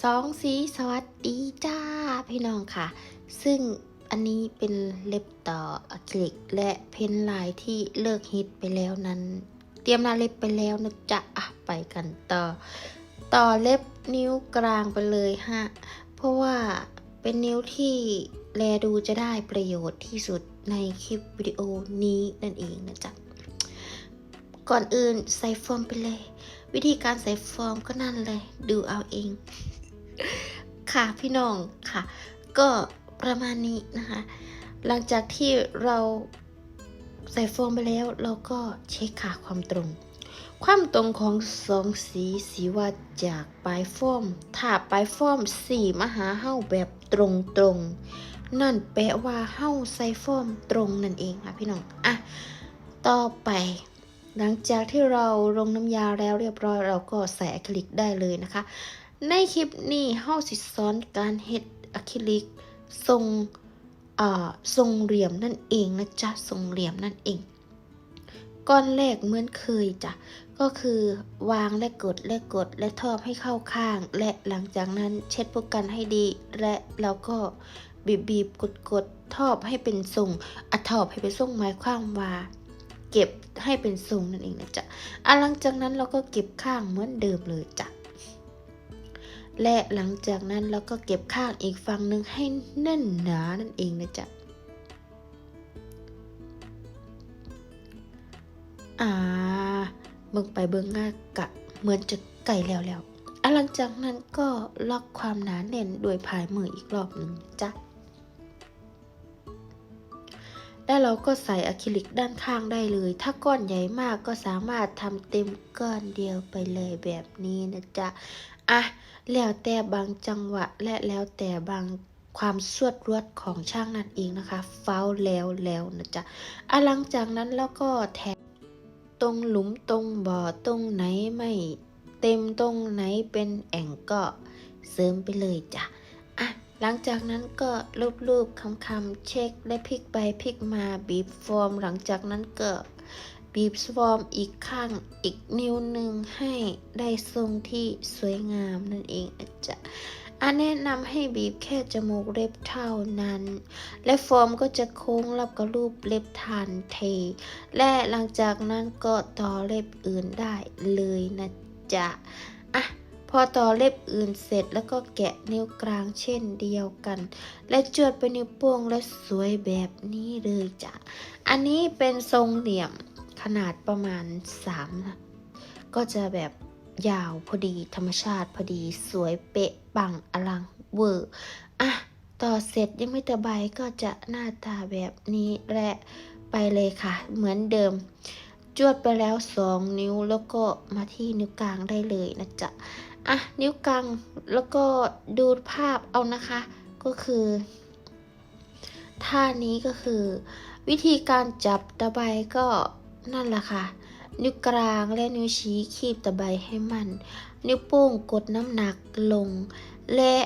สองสีสวัสดีจ้าพี่น้องค่ะ ซึ่งอันนี้เป็นเล็บต่ออะคริลิกและเพนลายที่เลิกฮิตไปแล้วนั้น เตรียมหนาเล็บไปแล้วนะจ๊ะอะไปกันต่อ ต่อเล็บนิ้วกลางไปเลยฮะ เพราะว่าเป็นนิ้วที่แลดูจะได้ประโยชน์ที่สุดในคลิปวิดีโอนี้นั่นเองนะจ๊ะก่อนอื่นใส่โฟมไปเลย วิธีการใส่โฟมก็นั่นเลย ดูเอาเอง ค่ะพี่น้องค่ะ ก็ประมาณนี้นะคะ หลังจากที่เราใส่โฟมไปแล้วเราก็เช็คค่าความตรง ความตรงของสองสีสีว่าจากปลายโฟมถ้าปลายโฟมสีมาหาเฮ้าแบบตรงตรงนั่นแปลว่าเฮ้าใส่โฟมตรงนั่นเองค่ะพี่น้องอะต่อไป หลังจากที่เราลงน้ำยาแล้วเรียบร้อย เราก็ใส่อะคริลิกได้เลยนะคะ ในคลิปนี้เฮาสิสอนการเฮ็ดอะคริลิกทรงอ่าทรงเหลี่ยมนั่นเองนะจ๊ะทรงเหลี่ยมนั่นเอง ก้อนแรกเหมือนเคยจ้ะก็คือวางและกดและกดและทอบให้เข้าข้าง และหลังจากนั้นเช็ดพวกกันให้ดี และแล้วก็บีบบีบกดกดทอบให้เป็นทรงอะทอบให้เป็นทรงหมายความว่าเก็บให้เป็นทรงนั่นเองนะจ๊ะอะหลังจากนั้นเราก็เก็บข้างเหมือนเดิมเลยจ้ะ และหลังจากนั้นเราก็เก็บข้างอีกฝั่งหนึ่งให้แน่นหนานั่นเองนะจ๊ะอ่าเบิ่งไปเบิ่งมากะเหมือนจะไก่แล้วแล้วอะหลังจากนั้นก็ล็อกความหนาแน่นด้วยพายมืออีกรอบหนึ่งจ้ะแล้วเราก็ใส่อะคริลิกด้านข้างได้เลย ถ้าก้อนใหญ่มากก็สามารถทำเต็มก้อนเดียวไปเลยแบบนี้นะจ๊ะ อะ แล้วแต่บางจังหวะและแล้วแต่บางความสวดรวดของช่างนั่นเองนะคะ เฝ้าแล้วแล้วนะจ๊ะอะหลังจากนั้นแล้วก็แทงตรงหลุมตรงบ่อตรงไหนไม่เต็มตรงไหนเป็นแอ่งก็เสริมไปเลยจ้ะอะหลังจากนั้นก็รูปๆคำๆเช็คและพลิกไปพลิกมาบีบฟอร์ม หลังจากนั้นก็ บีบฟอร์มอีกข้างอีกนิ้วหนึ่งให้ได้ทรงที่สวยงามนั่นเองนะจ๊ะอันแนะนำให้บีบแค่จมูกเล็บเท่านั้น และฟอร์มก็จะโค้งรับกับรูปเล็บทันเท และหลังจากนั้นก็ต่อเล็บอื่นได้เลยนะจ๊ะอะพอต่อเล็บอื่นเสร็จแล้วก็แกะนิ้วกลางเช่นเดียวกัน และจวดไปนิ้วโป้งและสวยแบบนี้เลยจ้ะ อันนี้เป็นทรงเหลี่ยม ขนาดประมาณ3นะก็จะแบบยาวพอดีธรรมชาติพอดีสวยเป๊ะปังอลังเวอร์อะต่อเสร็จยังไม่ตะใบก็จะหน้าตาแบบนี้และไปเลยค่ะ เหมือนเดิม จวดไปแล้ว 2 นิ้วแล้วก็มาที่นิ้วกลางได้เลยนะจ๊ะอะนิ้วกลางแล้วก็ดูภาพเอานะคะ ก็คือท่านี้ก็คือ วิธีการจับตะไบก็ นั่นแหละค่ะ นิ้วกลางและนิ้วชี้คีบตะไบให้มัน นิ้วโป้งกดน้ำหนักลง และ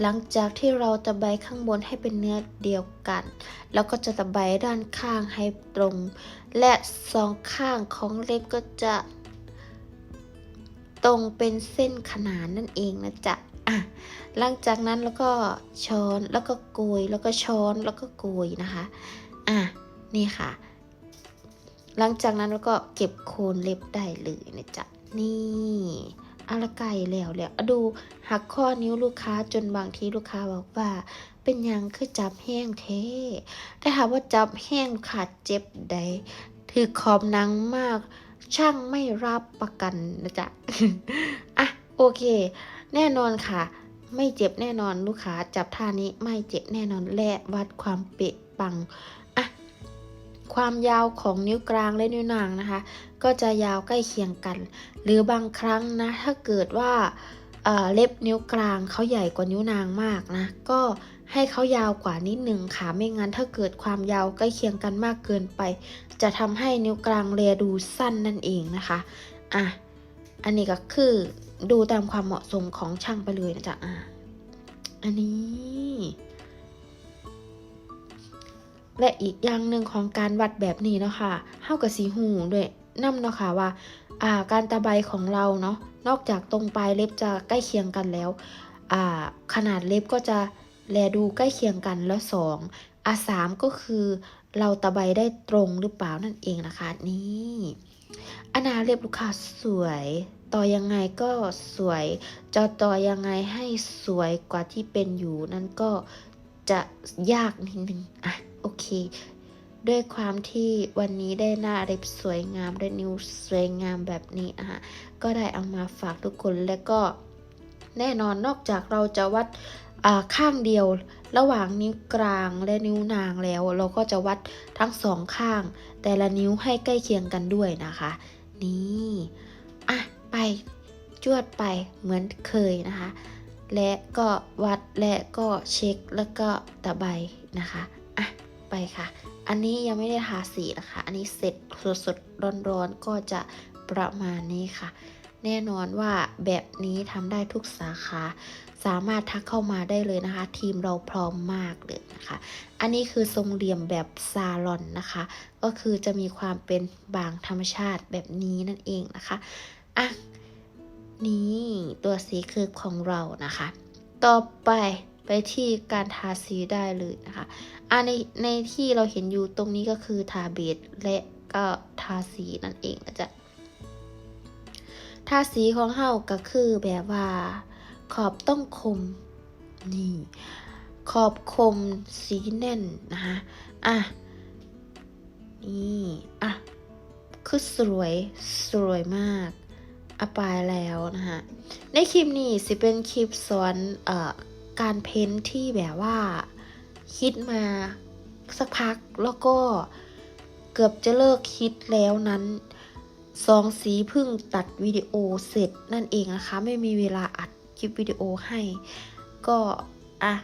หลังจากที่เราตะไบข้างบนให้เป็นเนื้อเดียวกัน แล้วก็จะตะไบด้านข้างให้ตรง และสองข้างของเล็บก็จะ ตรงเป็นเส้นขนานนั่นเองนะจ๊ะอะหลังจากนั้นแล้วก็ช้อนแล้วก็โกยแล้วก็ช้อนแล้วก็โกยนะคะ อะนี่ค่ะ หลังจากนั้นแล้วก็เก็บโคนเล็บได้เลยนะจ๊ะ นี่อะไรไก่แล้วแล้วอะดูหักข้อนิ้วลูกค้าจนบางทีลูกค้าบอกว่า เป็นยังคือจับแห้งเทแต่ถามว่าจับแห้งขาดเจ็บใดถือขอบนังมาก ช่างไม่รับประกันนะจ๊ะอะโอเค แน่นอนค่ะ ไม่เจ็บแน่นอนลูกค้าจับท่านี้ไม่เจ็บแน่นอนและวัดความเป๊ะปัง ความยาวของนิ้วกลางและนิ้วนางนะคะ ก็จะยาวใกล้เคียงกัน หรือบางครั้งนะถ้าเกิดว่าเเล็บนิ้วกลางเขาใหญ่กว่านิ้วนางมากนะ ก็ให้เขายาวกว่านิดนึงค่ะไม่งั้นถ้าเกิดความยาวใกล้เคียงกันมากเกินไป จะทำให้นิ้วกลางเรียดูสั้นนั่นเองนะคะอะอันนี้ก็คือดูตามความเหมาะสมของช่างไปเลยนะจ๊ะอะอันนี้ และอีกอย่างหนึ่งของการวัดแบบนี้เนาะค่ะเท่ากับสีหูด้วยนํเนาะค่ะว่าอ่าการตะไบของเราเนาะนอกจากตรงปลายเล็บจะใกล้เคียงกันแล้วอ่าขนาดเล็บก็จะแลดูใกล้เคียงกันแล้วสองอะสามก็คือเราตะไบได้ตรงหรือเปล่านั่นเองนะคะนี่อนาเล็บลูกค้าสวย ต่อยังไงก็สวย จะต่อยังไงให้สวยกว่าที่เป็นอยู่นั่นก็จะยากนิดนึงอะ โอเค ด้วยความที่วันนี้ได้หน้าเล็บสวยงามได้นิ้วสวยงามแบบนี้อะก็ได้เอามาฝากทุกคนและก็แน่นอนนอกจากเราจะวัดข้างเดียวระหว่างนิ้วกลางและนิ้วนางแล้ว เราก็จะวัดทั้งสองข้าง แต่ละนิ้วให้ใกล้เคียงกันด้วยนะคะ นี่อะไปจวดไปเหมือนเคยนะคะ และก็วัดและก็เช็คแล้วก็ตะไบนะคะ ค่ะ อันนี้ยังไม่ได้ทาสีนะคะ อันนี้เสร็จสดๆร้อนๆก็จะประมาณนี้ค่ะ แน่นอนว่าแบบนี้ทำได้ทุกสาขา สามารถทักเข้ามาได้เลยนะคะ ทีมเราพร้อมมากเลยนะคะ อันนี้คือทรงเหลี่ยมแบบซาลอนนะคะ ก็คือจะมีความเป็นบางธรรมชาติแบบนี้นั่นเองนะคะอะนี่ตัวสีคือของเรานะคะ ต่อไป ไปที่การทาสีได้เลยนะคะอันในในที่เราเห็นอยู่ตรงนี้ก็คือทาเบสและก็ทาสีนั่นเองนะจ๊ะทาสีของเฮาก็คือแบบว่าขอบต้องคมนี่ขอบคมสีแน่นนะคะอะนี่อะคือสวยสวยมากอปายแล้วนะคะในคลิปนี้สิเป็นคลิปสอนเอ่อ การเพ้นท์ที่แบบว่า คิดมาสักพักแล้วก็เกือบจะเลิกคิดแล้วนั้นสองสีเพึ่งตัดวิดีโอเสร็จนั่นเองนะคะ ไม่มีเวลาอัดคลิปวิดีโอให้ ก็อะ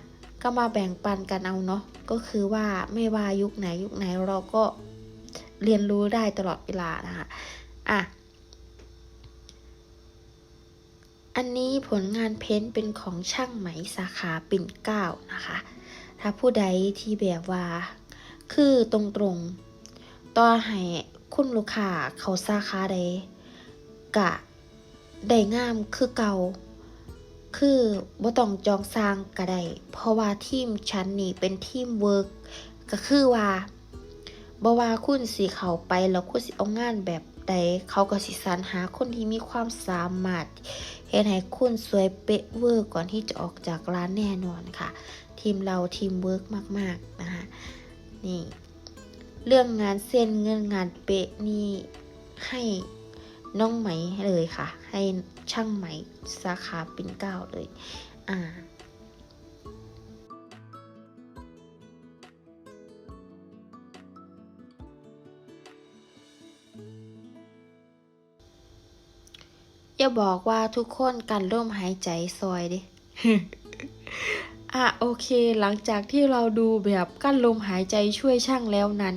ก็มาแบ่งปันกันเอาเนาะก็คือว่าไม่ว่ายุคไหนยุคไหนเราก็เรียนรู้ได้ตลอดเวลานะคะอะ อันนี้ผลงานเพ้นท์เป็นของช่างไหมสาขาปิ่นเกล้านะคะ ถ้าผู้ใดที่แบบว่า คือตรงๆต่อให้คุณลูกค้าเขาสาขาใดกะได้งามคือเก่า คือบ่ต้องจองสร้างก็ได้เพราะว่าทีมชั้นนี่เป็นทีมเวิร์กก็คือว่าบ่ว่าคุณสิเขาไปแล้วคุณสิเอางานแบบ ใดเขาก็สิสรรหาคนที่มีความสามารถเฮ็ดให้คุณสวยเป๊ะเวอร์ก่อนที่จะออกจากร้านแน่นอนค่ะ ทีมเราทีมเวิร์กมาก ๆ นะคะนี่ เรื่องงานเส้นเงินงานเป๊ะนี่ให้น้องไหมเลยค่ะ ให้ช่างไหมสาขาปิ่นเก้าเลย อ่า อย่าบอกว่าทุกคนกันร่วมหายใจซอยดิอะโอเค หลังจากที่เราดูแบบกั้นลมหายใจช่วยช่างแล้วนั้น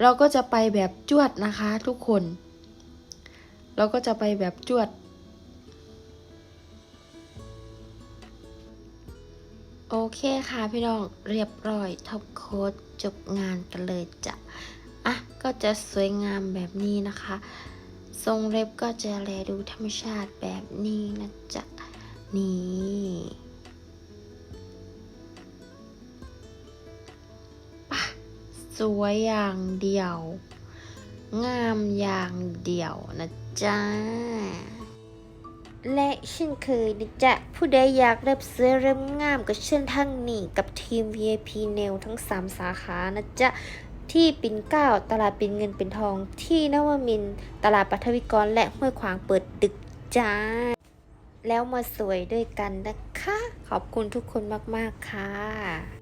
เราก็จะไปแบบจวดนะคะทุกคน เราก็จะไปแบบจวด โอเคค่ะพี่น้องเรียบร้อยท็อปโค้ดจบงานกันเลยจ้ะอะก็จะสวยงามแบบนี้นะคะ ทรงเล็บก็จะแลดูธรรมชาติแบบนี้นะจ๊ะ นี่ ปะ สวยอย่างเดียว งามอย่างเดียวนะจ๊ะ และเช่นเคยนะจ๊ะ ผู้ใดอยากเรับเสื้อเริ่มงามก็เชิญทั้งนี้กับทีม VIP Nail ทั้ง 3 สาขานะจ๊ะ ที่ปิ่นเก้าตลาดปิ่นเงินปิ่นทอง ที่นวมินตลาดปัทวิกรและห้วยขวางเปิดดึกจ้า แล้วมาสวยด้วยกันนะคะ ขอบคุณทุกคนมาก ๆ ค่ะ